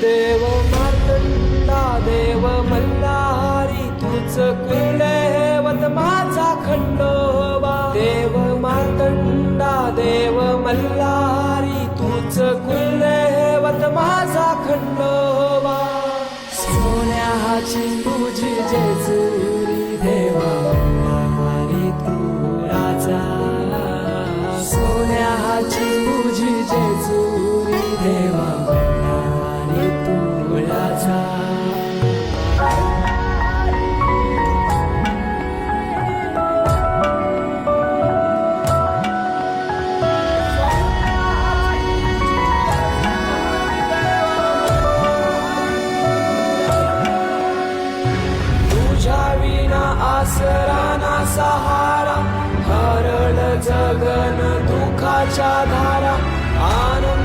देव मातंडा देव मल्हारी तूच कुलदेवत माझा खंडोबा. देव मातंडा देव मल्हारी तूच कुलदेवत माझा खंडोबा. सोन्याची तुझी जेजुरी देवा तू राजा. सोन्याची तुझ्या विना आसरा ना सहारा हरळ जगन दुखाच्या धारा आनंद